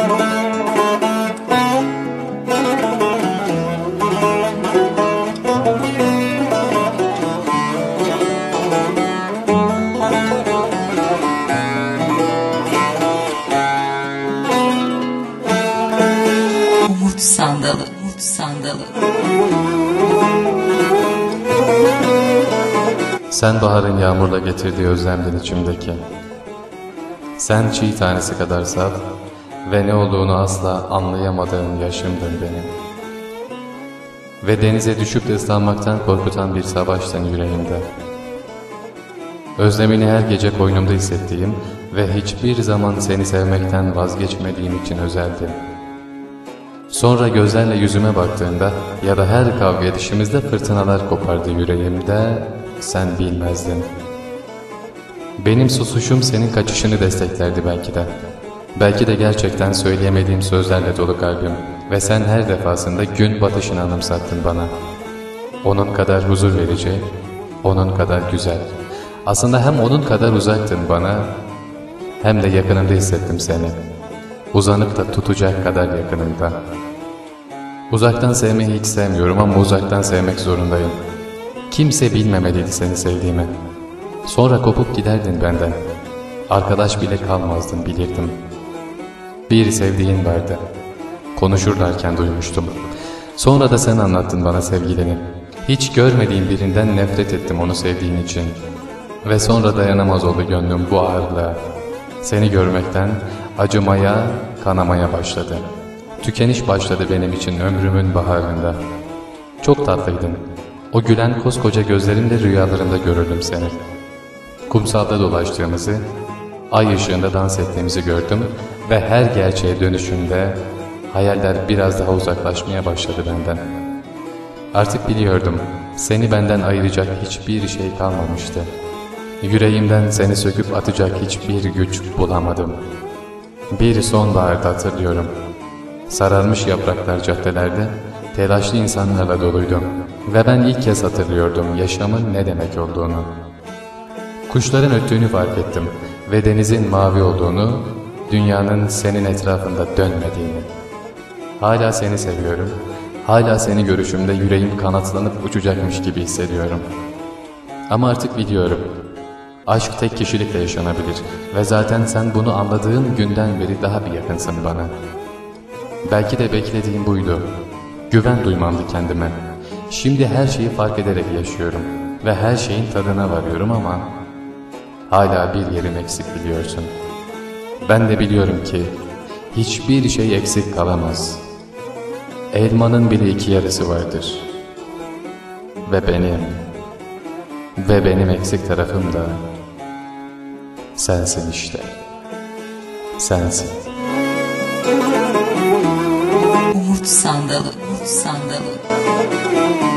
Umut Sandalı, Umut Sandalı. Sen baharın yağmurla getirdiği özlemdin içimdeki. Sen çiğ tanesi kadar saf ve ne olduğunu asla anlayamadığım yaşımdın benim. Ve denize düşüp de ıslanmaktan korkutan bir savaştın yüreğimde. Özlemini her gece koynumda hissettiğim ve hiçbir zaman seni sevmekten vazgeçmediğim için özeldim. Sonra gözlerle yüzüme baktığında ya da her kavga edişimizde fırtınalar kopardı yüreğimde, sen bilmezdin. Benim susuşum senin kaçışını desteklerdi belki de. Belki de gerçekten söyleyemediğim sözlerle dolu kalbim ve sen her defasında gün batışını anımsattın bana. Onun kadar huzur verici, onun kadar güzel. Aslında hem onun kadar uzaktın bana hem de yakınında hissettim seni. Uzanıp da tutacak kadar yakınında. Uzaktan sevmeyi hiç sevmiyorum ama uzaktan sevmek zorundayım. Kimse bilmemeliydi seni sevdiğimi. Sonra kopup giderdin benden. Arkadaş bile kalmazdın bilirdim. Bir sevdiğin vardı. Konuşurlarken duymuştum. Sonra da sen anlattın bana sevgilini. Hiç görmediğim birinden nefret ettim onu sevdiğin için. Ve sonra dayanamaz oldu gönlüm bu ağırlığa. Seni görmekten acımaya, kanamaya başladı. Tükeniş başladı benim için ömrümün baharında. Çok tatlıydın. O gülen koskoca gözlerinle rüyalarımda görürdüm seni. Kumsalda dolaştığımızı, ay ışığında dans ettiğimizi gördüm ve her gerçeğe dönüşünde hayaller biraz daha uzaklaşmaya başladı benden. Artık biliyordum, seni benden ayıracak hiçbir şey kalmamıştı. Yüreğimden seni söküp atacak hiçbir güç bulamadım. Bir sonbaharda hatırlıyorum. Sararmış yapraklar caddelerde, telaşlı insanlarla doluydu ve ben ilk kez hatırlıyordum yaşamın ne demek olduğunu. Kuşların öttüğünü fark ettim ve denizin mavi olduğunu, dünyanın senin etrafında dönmediğini. Hala seni seviyorum, hala seni görüşümde yüreğim kanatlanıp uçacakmış gibi hissediyorum. Ama artık biliyorum, aşk tek kişilikle yaşanabilir ve zaten sen bunu anladığın günden beri daha bir yakınsın bana. Belki de beklediğim buydu. Güven duymamdı kendime. Şimdi her şeyi fark ederek yaşıyorum ve her şeyin tadına varıyorum ama hala bir yerim eksik biliyorsun. Ben de biliyorum ki hiçbir şey eksik kalamaz. Elmanın bile iki yarısı vardır. Ve benim, ve benim eksik tarafım da sensin işte. Sensin. Umut Sandalı, Umut Sandalı.